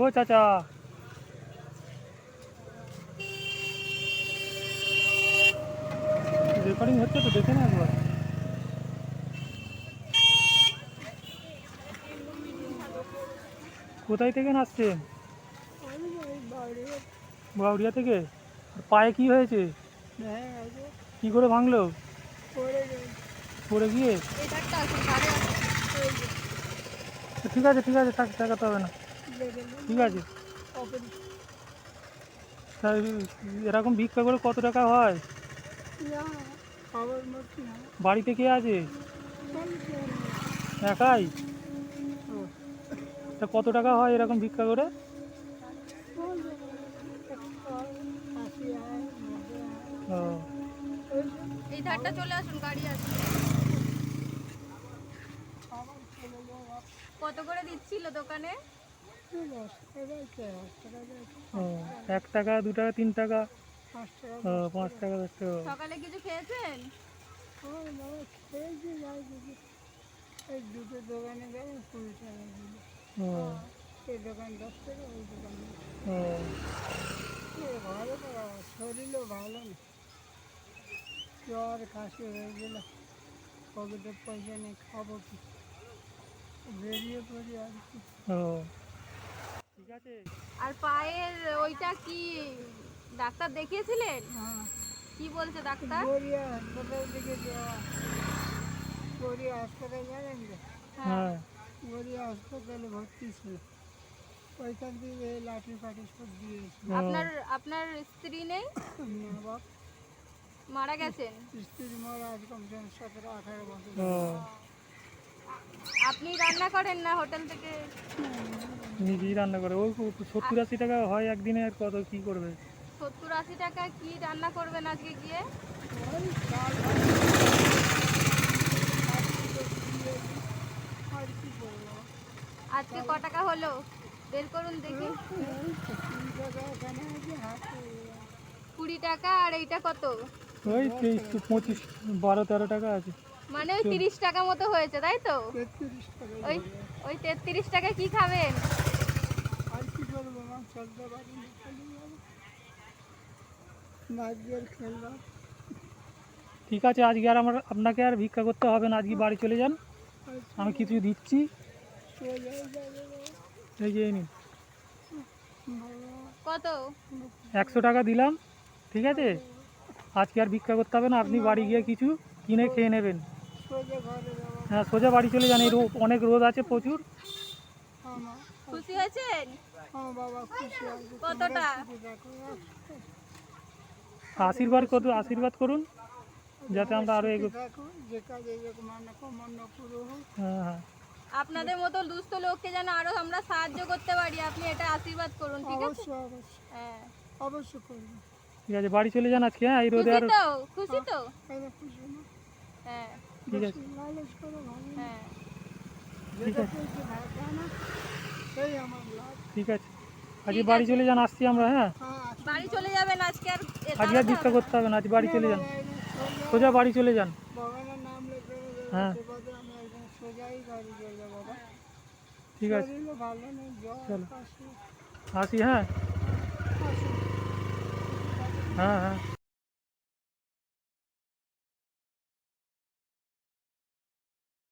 ও চাচা। রেকর্ডিং হচ্ছে তো দেখে না একবার। কোথায় থেকে নাচছেন বাউরিয়া থেকে? আর পায়ে কি হয়েছে? কি করে ভাঙলো? পড়ে গিয়ে? ঠিক আছে ঠিক আছে থাক দেখাতে হবে না। ঠিক আছে। এরকম ভিক্ষা করে কত টাকা হয়? বাড়িতে কে আছে? একাই? তা কত টাকা হয় এরকম ভিক্ষা করে? ও। এই ধারটা চলে আসুন গাড়ি আছে। কত করে দিচ্ছিল দোকানে? ও এক টাকা দু টাকা তিন টাকা ও পাঁচ টাকা দশ টাকা। সকালে কিছু খেয়েছেন? দুটো দোকানে গেলে কুড়ি টাকা দিল ও এই দোকান দশ টাকা ওই দোকান ও। ভালো তো শরীরও ভালো না জ্বর কাশি হয়ে গেল পকেটে পয়সা নেই খাব কি বেরিয়ে পড়ি আর কি ও। ঠিক আছে? আর পায়ের ওইটা কি ডাক্তার দেখিয়েছিলেন? হ্যাঁ। কি বলছে ডাক্তার? গড়িয়া হাসপাতাল থেকে গড়িয়া হাসপাতাল জানেন হ্যাঁ। গড়িয়া হাসপাতালে ভর্তি ছিল। ওইখান থেকে লাঠি ফাঠি সব দিয়েছিল আপনার আপনার স্ত্রী নেই? মারা গেছেন? স্ত্রী মারা আজ কমসে কম সতেরো আঠারো বছর। আপনি রান্না করেন না হোটেল থেকে? নিজেই রান্না করে। ওই সত্তর আশি টাকা হয় একদিনে আর কত কি করবে? সত্তর আশি টাকা কি রান্না করবেন আজকে গিয়ে? আজকে ক টাকা হলো? বের করুন দেখি। কুড়ি টাকা আর এইটা কত? ওই পঁচিশ বারো তেরো টাকা আছে। মানে ওই তিরিশ টাকা মতো হয়েছে তাই তো? ওই ওই তেত্রিশ টাকা কি খাবেন? ঠিক আছে আজকে আর আমার আপনাকে আর ভিক্ষা করতে হবে না আজকে বাড়ি চলে যান। আমি কিছু দিচ্ছি। এই যে নিন। কত? একশো টাকা দিলাম ঠিক আছে? আজকে আর ভিক্ষা করতে হবে না আপনি বাড়ি গিয়ে কিছু কিনে খেয়ে নেবেন। হ্যাঁ সোজা বাড়ি চলে যান এই রোদ অনেক রোদ আছে প্রচুর। খুশি হয়েছেন? আমার বাবা খুশি আছে কতটা? আশীর্বাদ করুন আশীর্বাদ করুন যাতে আমরা আরও এগো হ্যাঁ হ্যাঁ। আপনাদের মতো দুস্থ লোককে যেন আরও আমরা সাহায্য করতে পারি আপনি এটা আশীর্বাদ করুন ঠিক আছে? অবশ্যই অবশ্যই। হ্যাঁ। অবশ্যই করব ঠিক আছে বাড়ি চলে যান আজকে হ্যাঁ এই রোদে আর খুশি তো? হ্যাঁ। ঠিক আছে বেশি লালচ করো ভালো না। হ্যাঁ যেটা পেয়েছে ভাগ্য না সেই আমার লাভ ঠিক আছে আজকে বাড়ি চলে যান আসছি আমরা হ্যাঁ হ্যাঁ বাড়ি চলে যাবেন আজকে আর এ আজকে আর দাঁড়াতে ভিক্ষা হবে করতে হবে না আজ বাড়ি চলে যান সোজা সোজা বাড়ি চলে যান ভগবানের নাম লেখে হ্যাঁ। সেবাদে আমি একদম সোজাই বাড়ি চলে বাবা ঠিক আছে শরীরও ভালো নেই জ্বর চলো। কাশি আসি হ্যাঁ আসুন হ্যাঁ হ্যাঁ